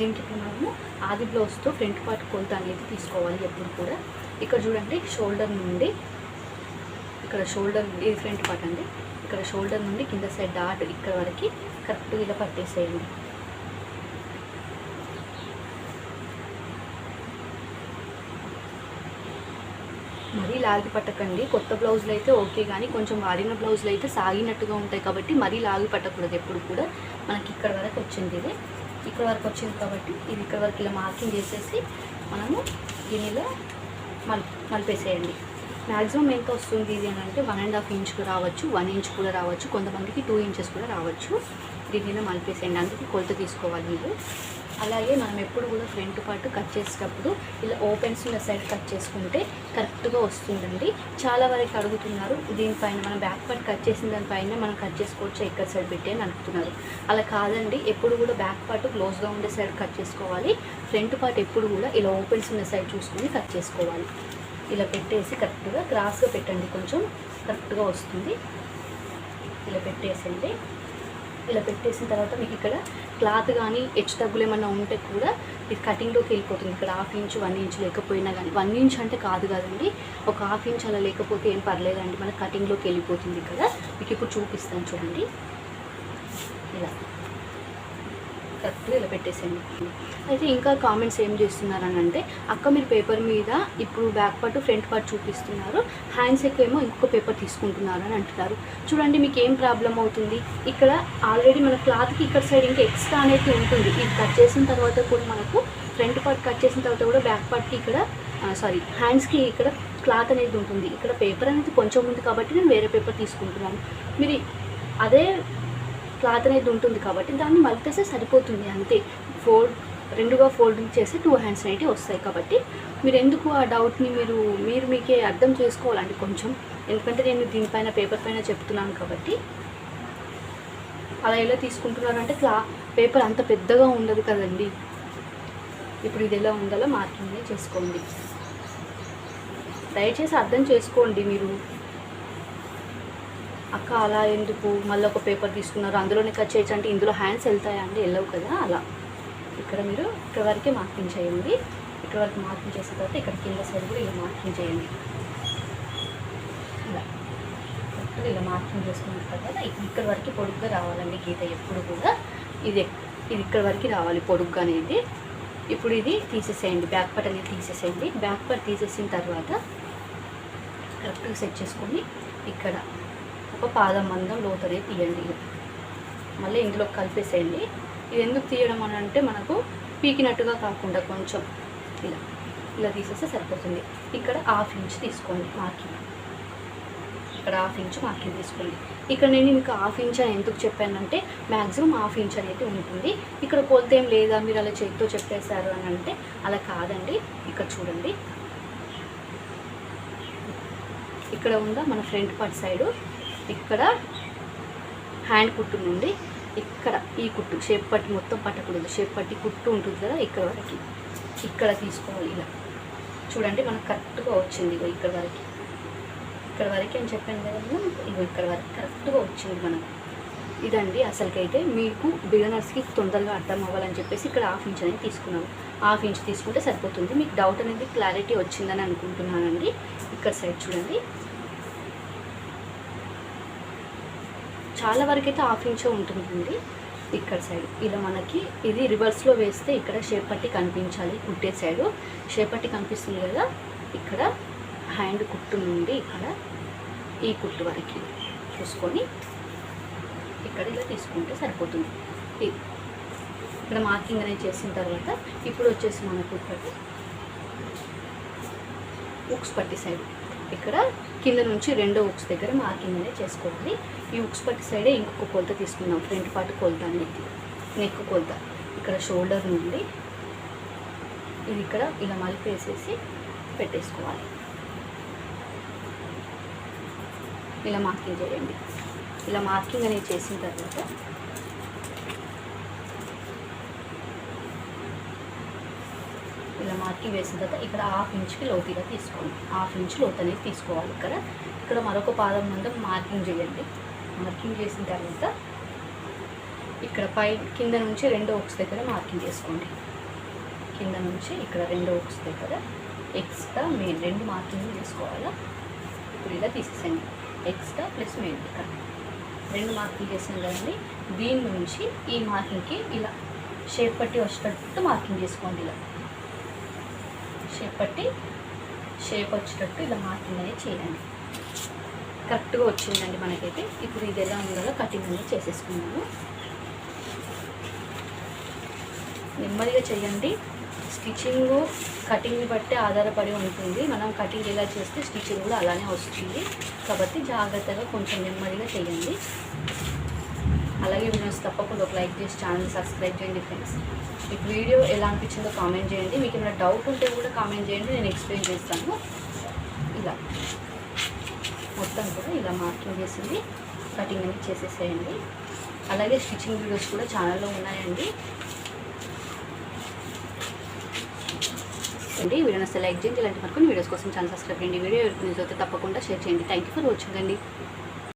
దీంట్లో మనము ఆది బ్లౌజ్తో ఫ్రంట్ పార్ట్ కొలత అనేది తీసుకోవాలి ఎప్పుడు కూడా. ఇక్కడ చూడండి షోల్డర్ నుండి ఇక్కడ షోల్డర్ ఇది ఫ్రంట్ పార్ట్ అండి. ఇక్కడ షోల్డర్ నుండి కింద సైడ్ డాట్ ఇక్కడ వరకు కరెక్ట్గా ఇలా పట్టేసేయండి. మరీ లాగి పట్టకండి. కొత్త బ్లౌజులు అయితే ఓకే కానీ కొంచెం వాడిన బ్లౌజులు అయితే సాగినట్టుగా ఉంటాయి కాబట్టి మరీ లాగి పట్టకూడదు ఎప్పుడు కూడా. మనకి ఇక్కడ వరకు వచ్చింది ఇది. ఇక్కడ వరకు వచ్చింది కాబట్టి ఇది ఇక్కడ వరకు ఇలా మార్కింగ్ చేసేసి మనము గిన్నెలో మల్ మలిపేసేయండి. మ్యాక్సిమం ఎంత వస్తుంది ఇది అని అంటే వన్ అండ్ హాఫ్ ఇంచ్ కూడా రావచ్చు వన్ ఇంచ్ కూడా రావచ్చు కొంతమందికి టూ ఇంచెస్ కూడా రావచ్చు. దీనిలో మలిపేసేయండి. అందుకే కొలత తీసుకోవాలి మీరు. అలాగే మనం ఎప్పుడు కూడా ఫ్రంట్ పార్ట్ కట్ చేసేటప్పుడు ఇలా ఓపెన్స్ ఉన్న సైడ్ కట్ చేసుకుంటే కరెక్ట్గా వస్తుందండి. చాలా వరకు అడుగుతున్నారు దీనిపైన మనం బ్యాక్ పార్ట్ కట్ చేసిన దానిపైన మనం కట్ చేసుకోవచ్చు? ఎక్కడ సైడ్ పెట్టి అని అడుగుతున్నారు. అలా కాదండి ఎప్పుడు కూడా బ్యాక్ పార్ట్ క్లోజ్గా ఉండే సైడ్ కట్ చేసుకోవాలి. ఫ్రంట్ పార్ట్ ఎప్పుడు కూడా ఇలా ఓపెన్స్ ఉన్న సైడ్ చూసుకొని కట్ చేసుకోవాలి. ఇలా పెట్టేసి కరెక్ట్గా క్రాస్గా పెట్టండి కొంచెం కరెక్ట్గా వస్తుంది. ఇలా పెట్టేసండి ఇలా పెట్టేసిన తర్వాత మీకు ఇక్కడ క్లాత్ కానీ హెచ్చు తగ్గులు ఏమన్నా ఉంటే కూడా ఇది కటింగ్లోకి వెళ్ళిపోతుంది. ఇక్కడ హాఫ్ ఇంచ్ వన్ ఇంచ్ లేకపోయినా కానీ వన్ ఇంచ్ అంటే కాదు కదండి. ఒక హాఫ్ ఇంచ్ అలా లేకపోతే ఏం పర్లేదండి. మన కటింగ్లోకి వెళ్ళిపోతుంది కదా మీకు ఇప్పుడు చూపిస్తాను చూడండి. ఇలా. కరెక్ట్గా ఇలా పెట్టేసేయండి అయితే ఇంకా కామెంట్స్ ఏం చేస్తున్నారని అంటే అక్క మీరు పేపర్ మీద ఇప్పుడు బ్యాక్ పార్ట్ ఫ్రంట్ పార్ట్ చూపిస్తున్నారు హ్యాండ్స్ ఎక్కువ ఏమో ఇంకొక పేపర్ తీసుకుంటున్నారు అని అంటున్నారు. చూడండి మీకు ఏం ప్రాబ్లం అవుతుంది? ఇక్కడ ఆల్రెడీ మన క్లాత్కి ఇక్కడ సైడ్ ఇంకా ఎక్స్ట్రా అనేది ఉంటుంది. ఇది కట్ చేసిన తర్వాత కూడా మనకు ఫ్రంట్ పార్ట్ కట్ చేసిన తర్వాత కూడా బ్యాక్ పార్ట్కి ఇక్కడ సారీ హ్యాండ్స్కి ఇక్కడ క్లాత్ అనేది ఉంటుంది. ఇక్కడ పేపర్ అనేది కొంచెం ఉంది కాబట్టి నేను వేరే పేపర్ తీసుకుంటున్నాను. మీరు అదే క్లాత్ అనేది ఉంటుంది కాబట్టి దాన్ని మలిపేస్తే సరిపోతుంది అంతే. ఫోల్డ్ రెండుగా ఫోల్డింగ్ చేసి టూ హ్యాండ్స్ అనేవి వస్తాయి కాబట్టి మీరు ఎందుకు ఆ డౌట్ని మీరు మీరు మీకే అర్థం చేసుకోవాలండి కొంచెం. ఎందుకంటే నేను దీనిపైన పేపర్ పైన చెప్తున్నాను కాబట్టి. అలా ఎలా తీసుకుంటున్నారంటే క్లా పేపర్ అంత పెద్దగా ఉండదు కదండి. ఇప్పుడు ఇది ఎలా ఉండాలో మార్కింగ్ చేసుకోండి. దయచేసి అర్థం చేసుకోండి మీరు. అక్క అలా ఎందుకు? మళ్ళీ ఒక పేపర్ తీసుకున్నారు. అందులోనే కట్ చేయొచ్చు అంటే ఇందులో హ్యాండ్స్ వెళ్తాయా అండి వెళ్ళవు కదా? అలా. ఇక్కడ మీరు ఇక్కడ వరకే మార్కింగ్ చేయండి. ఇక్కడ వరకు మార్కింగ్ చేసిన తర్వాత ఇక్కడ కింద సైడ్ కూడా ఇలా మార్కింగ్ చేయండి. ఇలా. ఇలా మార్కింగ్ చేసుకున్న తర్వాత ఇక్కడ వరకు పొడుగ్గా రావాలండి గీత ఎప్పుడు కూడా. ఇది ఇది ఇక్కడ వరకు రావాలి పొడుగ్గా అనేది. ఇప్పుడు ఇది తీసేసేయండి బ్యాక్ పార్ట్ అనేది తీసేసేయండి. బ్యాక్ పార్ట్ తీసేసిన తర్వాత కరెక్ట్గా సెట్ చేసుకొని ఇక్కడ ఒక పాదం మందం లోతనే తీయండి. మళ్ళీ ఇందులో కలిపేసేయండి. ఇది ఎందుకు తీయడం అని అంటే మనకు పీకినట్టుగా కాకుండా కొంచెం ఇలా ఇలా తీసేస్తే సరిపోతుంది. ఇక్కడ హాఫ్ ఇంచ్ తీసుకోండి మార్కింగ్. ఇక్కడ హాఫ్ ఇంచ్ మార్కింగ్ తీసుకోండి. ఇక్కడ నేను మీకు హాఫ్ ఇంచ్ అని ఎందుకు చెప్పానంటే మ్యాక్సిమం హాఫ్ ఇంచ్ అనేది ఉంటుంది. ఇక్కడ కొలత ఏం లేదా మీరు అలా చేతితో చెప్పేశారు అని అంటే అలా కాదండి. ఇక్కడ చూడండి. ఇక్కడ ఉందా మన ఫ్రంట్ పార్ట్ సైడు? ఇక్కడ హ్యాండ్ కుట్టు నుండి ఇక్కడ ఈ కుట్టు షేప్ పట్టి మొత్తం పట్టకూడదు షేప్ పట్టి కుట్టు ఉంటుంది కదా ఇక్కడ వరకు. ఇక్కడ తీసుకోవాలి ఇలా. చూడండి మనకు కరెక్ట్గా వచ్చింది ఇగో ఇక్కడ వరకు. ఇక్కడ వరకు అని చెప్పాను కదా ఇగో ఇక్కడ వరకు కరెక్ట్గా వచ్చింది మనకు. ఇదండి అసలుకైతే మీకు బిగనర్స్కి తొందరగా అర్థం అవ్వాలని చెప్పేసి ఇక్కడ హాఫ్ ఇంచ్ అనేది తీసుకున్నాను హాఫ్ ఇంచ్ తీసుకుంటే సరిపోతుంది. మీకు డౌట్ అనేది క్లారిటీ వచ్చిందని అనుకుంటున్నానండి. ఇక్కడ సైడ్ చూడండి. చాలా వరకు అయితే హాఫ్ ఇంచే ఉంటుందండి ఇక్కడ సైడ్ ఇలా మనకి ఇది రివర్స్లో వేస్తే ఇక్కడ షేప్ పట్టి కనిపించాలి కుట్టే సైడు షేప్ పట్టి కనిపిస్తుంది కదా ఇక్కడ హ్యాండ్ కుట్టు నుండి ఇక్కడ ఈ కుట్టు వరకు చూసుకొని ఇక్కడ ఇలా తీసుకుంటే సరిపోతుంది. ఇక్కడ మార్కింగ్ అనేది చేసిన తర్వాత ఇప్పుడు వచ్చేసి మనకు ఇక్కడ ఉక్స్ పట్టి సైడ్ ఇక్కడ కింద నుంచి రెండో ఉక్స్ దగ్గర మార్కింగ్ అనేది చేసుకోవాలి. ఈ ఉక్స్ పట్టి సైడే ఇంకొక కొలత తీసుకుందాం. ఫ్రంట్ పార్ట్ కొలత అనేది. నెక్ కొలత. ఇక్కడ షోల్డర్ నుండి ఇది ఇక్కడ ఇలా మలిపేసేసి పెట్టేసుకోవాలి. ఇలా మార్కింగ్ చేయండి. ఇలా మార్కింగ్ అనేది చేసిన తర్వాత ఇలా మార్కింగ్ వేసిన తర్వాత ఇక్కడ హాఫ్ ఇంచ్కి లోతుగా తీసుకోండి. హాఫ్ ఇంచ్ లోతు అనేది తీసుకోవాలి ఇక్కడ. ఇక్కడ మరొక పాదం ముందు మార్కింగ్ చేయండి. మార్కింగ్ చేసిన తర్వాత ఇక్కడ పై కింద నుంచి రెండో ఒక్స్ దగ్గర మార్కింగ్ చేసుకోండి. కింద నుంచి ఇక్కడ రెండో ఒక్స్ దగ్గర ఎక్స్ట్రా మెయిన్ రెండు మార్కింగ్ చేసుకోవాలా? ఇప్పుడు ఇలా తీసేసండి ఎక్స్ట్రా ప్లస్ మెయిన్ ఇక్కడ. రెండు మార్కింగ్ చేసాం కదండి. దీని నుంచి ఈ మార్కింగ్కి ఇలా షేప్ పట్టి వచ్చేటట్టు మార్కింగ్ చేసుకోండి ఇలా. షేప్ పట్టి షేప్ వచ్చేటట్టు ఇలా మార్కింగ్ అనేది చేయండి. కరెక్ట్గా వచ్చిందండి మనకైతే. ఇప్పుడు ఇది ఎలా ఉండాలో కటింగ్ అనేది చేసేసుకున్నాము నెమ్మదిగా చేయండి. స్టిచ్చింగ్ కటింగ్ని బట్టి ఆధారపడి ఉంటుంది. మనం కటింగ్ ఎలా చేస్తే స్టిచ్చింగ్ కూడా అలానే వస్తుంది. కాబట్టి జాగ్రత్తగా కొంచెం నెమ్మదిగా చేయండి. అలాగే వీడియోస్ తప్పకుండా ఒక లైక్ చేసి ఛానల్ సబ్స్క్రైబ్ చేయండి ఫ్రెండ్స్. మీకు వీడియో ఎలా అనిపించిందో కామెంట్ చేయండి. మీకు ఏమైనా డౌట్ ఉంటే కూడా కామెంట్ చేయండి. నేను ఎక్స్ప్లెయిన్ చేస్తాను. ఇలా. మొత్తం కూడా ఇలా మార్కింగ్ చేసింది. కటింగ్ అనేది చేసేసేయండి. అలాగే స్టిచ్చింగ్ వీడియోస్ కూడా ఛానల్లో ఉన్నాయండి. అండి వీడియోని సెలెక్ట్ చేయండి. ఇలాంటి మరికొన్ని వీడియోస్ కోసం ఛానల్ సబ్స్క్రైబ్ చేయండి. వీడియో న్యూస్ అయితే తప్పకుండా షేర్ చేయండి. థ్యాంక్ యూ ఫర్ వాచింగ్ అండి.